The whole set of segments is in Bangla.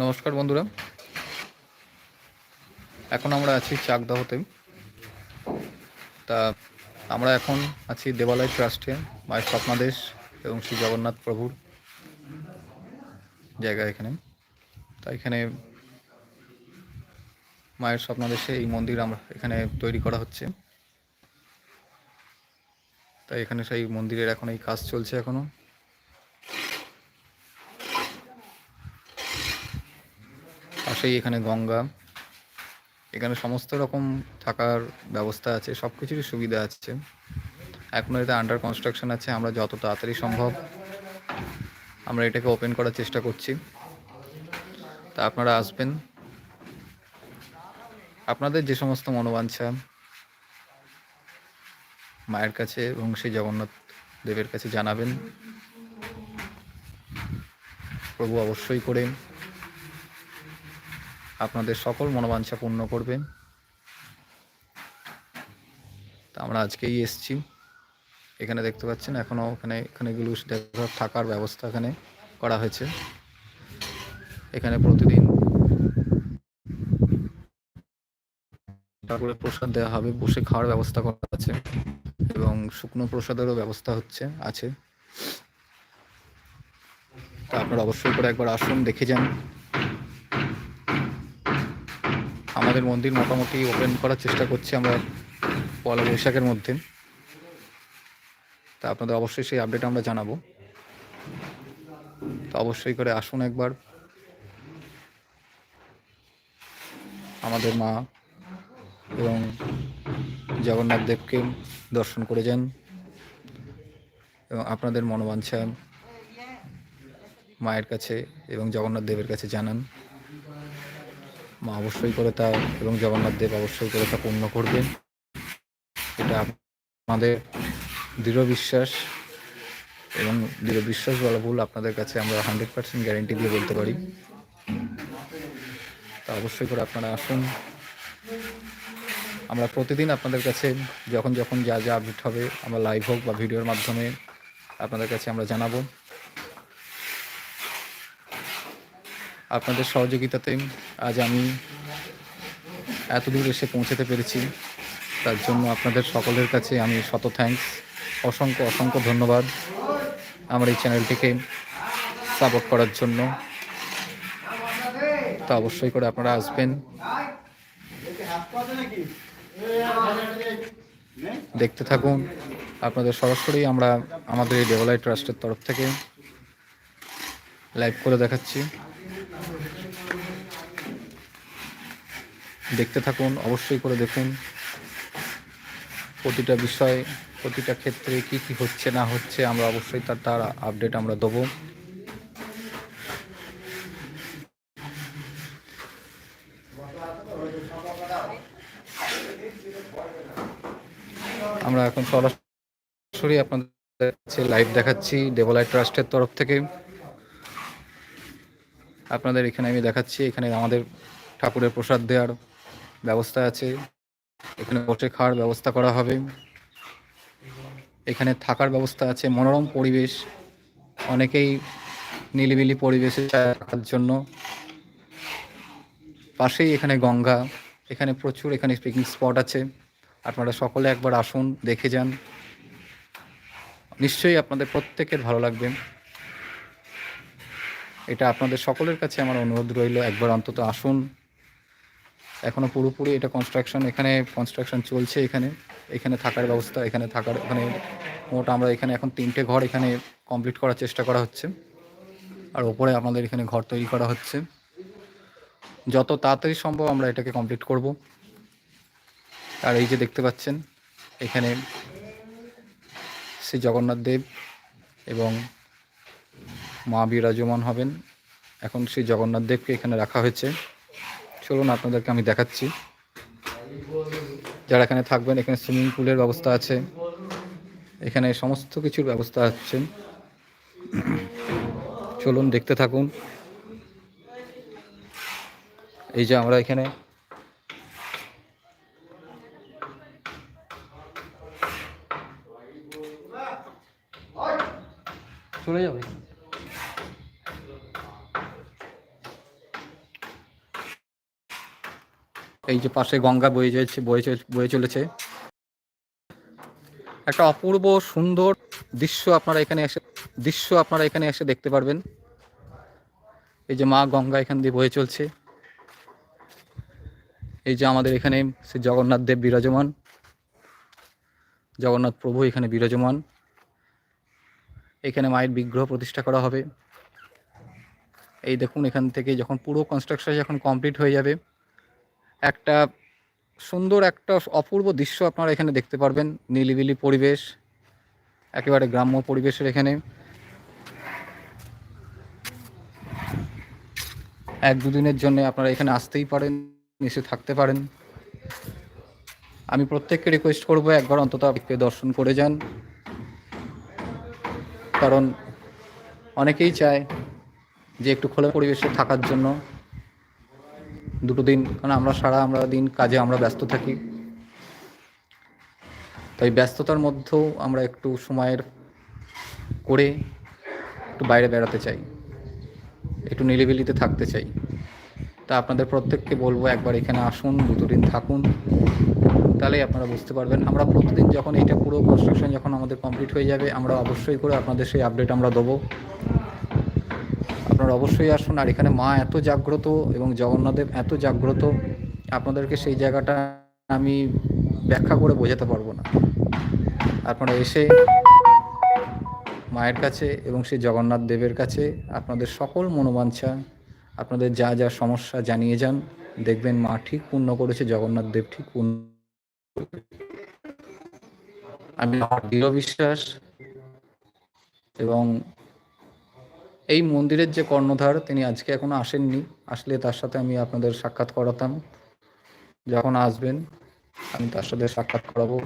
নমস্কার বন্ধুরা। এখন আমরা আছি চাকদাহতে। তা আমরা এখন আছি দেবালয় ট্রাস্টে মায়ের স্বপ্নাদেশ এবং শ্রী জগন্নাথ প্রভুর জায়গা এখানে। তা এখানে মায়ের স্বপ্নাদেশে এই মন্দির আমরা এখানে তৈরি করা হচ্ছে। তাই এখানে সেই মন্দিরের এখন এই কাজ চলছে এখনও। পাশেই এখানে গঙ্গা। এখানে সমস্ত রকম থাকার ব্যবস্থা আছে সব কিছুরই সুবিধা আছে। এখনও এটা আন্ডার কনস্ট্রাকশন আছে, আমরা যত তাড়াতাড়ি সম্ভব আমরা এটাকে ওপেন করার চেষ্টা করছি। তা আপনারা আসবেন। আপনাদের যে সমস্ত মনোবাঞ্ছা মায়ের কাছে এবং সেই জগন্নাথ দেবের কাছে জানাবেন, প্রভু অবশ্যই করে আপনাদের সকল মনোবাঞ্ছা পূর্ণ করবেন। তা আমরা আজকেই এসছি। এখানে দেখতে পাচ্ছেন, এখনও ওখানে, এখানে এগুলো থাকার ব্যবস্থা এখানে করা হয়েছে। এখানে প্রতিদিন ঠাকুরের প্রসাদ দেওয়া হবে, বসে খাওয়ার ব্যবস্থা করা আছে এবং শুকনো প্রসাদেরও ব্যবস্থা হচ্ছে, আছে। তা আপনারা অবশ্যই করে একবার আসুন, দেখে যান। আমাদের মন্দির মোটামুটি ওপেন করার চেষ্টা করছি আমরা পয়লা বৈশাখের মধ্যে। তা আপনাদের অবশ্যই সেই আপডেট আমরা জানাব। তো অবশ্যই করে আসুন একবার। আমাদের মা এবং জগন্নাথ দেবকে দর্শন করে যান এবং আপনাদের মনোবাঞ্ছা মায়ের কাছে এবং জগন্নাথ দেবের কাছে জানান। মা অবশ্যই করে তা এবং জগন্নাথ দেব অবশ্যই করে তা পূর্ণ করবেন। এটা আমাদের দৃঢ় বিশ্বাস এবং দৃঢ় বিশ্বাস বলা ভুল আপনাদের কাছে আমরা হান্ড্রেড পার্সেন্ট গ্যারেন্টি দিয়ে বলতে পারি। তা অবশ্যই করে আপনারা আসুন। আমরা প্রতিদিন আপনাদের কাছে যখন যখন যা যা আপডেট হবে আমরা লাইভ হোক বা ভিডিওর মাধ্যমে আপনাদের কাছে আমরা জানাব। আপনাদের সহযোগিতাতে আজ আমি এত দূর এসে পৌঁছাতে পেরেছি। তার জন্য আপনাদের সকলের কাছে আমি শত থ্যাঙ্কস অসংখ্য অসংখ্য ধন্যবাদ। আমার এই চ্যানেলটিকে সাপোর্ট করার জন্য। তা অবশ্যই করে আপনারা আসবেন। দেখতে থাকুন। আপনাদের সরাসরি আমরা আমাদের এই ডেভেলাই ট্রাস্টের তরফ থেকে লাইভ করে দেখাচ্ছি। দেখতে থাকুন, অবশ্যই করে দেখুন। প্রতিটা বিষয়, প্রতিটা ক্ষেত্রে কি কি হচ্ছে, না হচ্ছে, আমরা অবশ্যই তার তার আপডেট আমরা দেবো। আমরা এখন সরাসরি আপনাদের কাছে লাইভ দেখাচ্ছি ডেভেলাই ট্রাস্টের তরফ থেকে। আপনাদের এখানে আমি দেখাচ্ছি, এখানে আমাদের ঠাকুরের প্রসাদ দেওয়ার ব্যবস্থা আছে। এখানে বসে খাওয়ার ব্যবস্থা করা হবে। এখানে থাকার ব্যবস্থা আছে, মনোরম পরিবেশ। অনেকেই নিলিবিলি পরিবেশে থাকার জন্য। পাশেই এখানে গঙ্গা। এখানে প্রচুর এখানে পিকনিক স্পট আছে। আপনারা সকলে একবার আসুন, দেখে যান। নিশ্চয়ই আপনাদের প্রত্যেকের ভালো লাগবে। এটা আপনাদের সকলের কাছে আমার অনুরোধ রইল, একবার অন্তত আসুন। এখনও পুরোপুরি এটা কনস্ট্রাকশন এখানে কনস্ট্রাকশন চলছে এখানে। এখানে থাকার ব্যবস্থা, এখানে থাকার, এখানে মোট আমরা এখানে এখন তিনটে ঘর এখানে কমপ্লিট করার চেষ্টা করা হচ্ছে। আর ওপরে আমাদের এখানে ঘর তৈরি করা হচ্ছে। যত তাড়াতাড়ি সম্ভব আমরা এটাকে কমপ্লিট করব। আর এই যে দেখতে পাচ্ছেন, এখানে শ্রী জগন্নাথ দেব এবং মা বিরাজমান হবেন। এখন শ্রী জগন্নাথ দেবকে এখানে রাখা হয়েছে। চলুন, আপনাদেরকে আমি দেখাচ্ছি। যারা এখানে থাকবেন, এখানে সুইমিং পুলের ব্যবস্থা আছে। এখানে সমস্ত কিছুর ব্যবস্থা আছে। চলুন, দেখতে থাকুন। এই যে আমরা এখানে চলে যাবে। এই যে পাশে গঙ্গা বয়ে যাচ্ছে বয়ে বয়ে চলেছে। একটা অপূর্ব সুন্দর দৃশ্য আপনারা এখানে এসে, দৃশ্য আপনারা এখানে এসে দেখতে পারবেন। এই যে মা গঙ্গা এখান দিয়ে বয়ে চলছে। এই যে আমাদের এখানে শ্রী জগন্নাথ দেব বিরাজমান। জগন্নাথ প্রভু এখানে বিরাজমান। এখানে মায়ের বিগ্রহ প্রতিষ্ঠা করা হবে। এই দেখুন এখান থেকে যখন পুরো কনস্ট্রাকশন যখন কমপ্লিট হয়ে যাবে একটা সুন্দর একটা অপূর্ব দৃশ্য আপনারা এখানে দেখতে পারবেন, নিলিবিলি পরিবেশ, একেবারে গ্রাম্য পরিবেশের এখানে। এক দুদিনের জন্য আপনারা এখানে আসতেই পারেন, এসে থাকতে পারেন। আমি প্রত্যেককে রিকোয়েস্ট করব একবার অন্তত আপনি দর্শন করে যান। কারণ অনেকেই চায় যে একটু খোলা পরিবেশে থাকার জন্য। দুটো দিন, কারণ আমরা সারা আমরা দিন কাজে আমরা ব্যস্ত থাকি। তাই ব্যস্ততার মধ্যেও আমরা একটু সময়ের করে একটু বাইরে বেড়াতে চাই, একটু নিলিবিলিতে থাকতে চাই। তা আপনাদের প্রত্যেককে বলব, একবার এখানে আসুন দুটো দিন থাকুন, তাহলেই আপনারা বুঝতে পারবেন। আমরা প্রতিদিন যখন এটা পুরো কনস্ট্রাকশন যখন আমাদের কমপ্লিট হয়ে যাবে, আমরা অবশ্যই করে আপনাদের সেই আপডেট আমরা দেবো। আপনারা অবশ্যই আসুন। আর এখানে মা এত জাগ্রত এবং জগন্নাথদেব এত জাগ্রত, আপনাদেরকে সেই জায়গাটা আমি ব্যাখ্যা করে বোঝাতে পারব না। আপনারা এসে মায়ের কাছে এবং সেই জগন্নাথ দেবের কাছে আপনাদের সকল মনোবাঞ্ছা, আপনাদের যা যা সমস্যা জানিয়ে যান। দেখবেন মা ঠিক পূর্ণ করেছে, জগন্নাথ দেব ঠিক পূর্ণ আমি দৃঢ় বিশ্বাস এবং এই মন্দিরের যে কর্ণধার, তিনি আজকে এখনও আসেননি। আসলে তার সাথে আমি আপনাদের সাক্ষাৎ করাতাম। যখন আসবেন, আমি তার সাথে সাক্ষাৎ করাবো।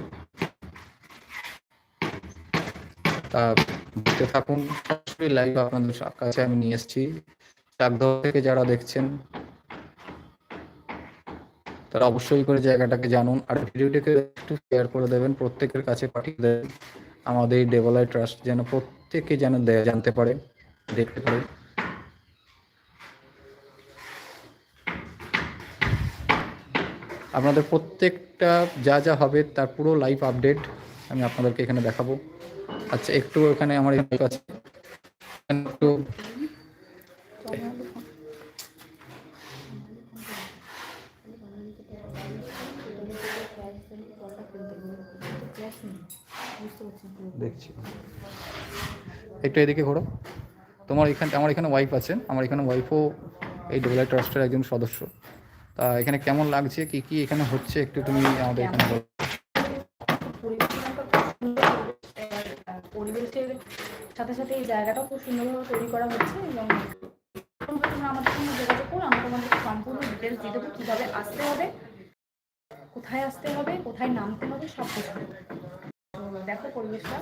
তা দেখতে থাকুন। লাইভ আপনাদের কাছে আমি নিয়ে এসেছি। চাকদহ থেকে যারা দেখছেন, তারা অবশ্যই করে জায়গাটাকে জানুন। আর ভিডিওটাকে একটু শেয়ার করে দেবেন। প্রত্যেকের কাছে পাঠিয়ে দেবেন। আমাদের ডেভেলাই ট্রাস্ট যেন প্রত্যেকে যেন জানতে পারে। দেখতে পারে আপনাদের প্রত্যেকটা যা যা হবে তার পুরো লাইভ আপডেট আমি আপনাদেরকে এখানে দেখাবো। আচ্ছা একটু এখানে আমার আছে। একটু দেখছি। একটু এদিকে ঘোরো তোমার এখানে, আমার এখানে ওয়াইফ আছে আমার এখানে ওয়াইফও এই ডেভেলপ ট্রাস্টের একজন সদস্য। তা এখানে কেমন লাগছে? কি কি এখানে হচ্ছে? একটু তুমি আমাদের এখানে পরিবেশের সাথে সাথে এই জায়গাটাও খুব সুন্দরভাবে তৈরি করা হচ্ছে এবং আমাদের সঙ্গে যোগাযোগ আমরা সম্পূর্ণ ডিটেলস দিয়ে দেবো। কীভাবে আসতে হবে, কোথায় আসতে হবে, কোথায় নামতে হবে সব কিছু দেখো পরিবেশটা।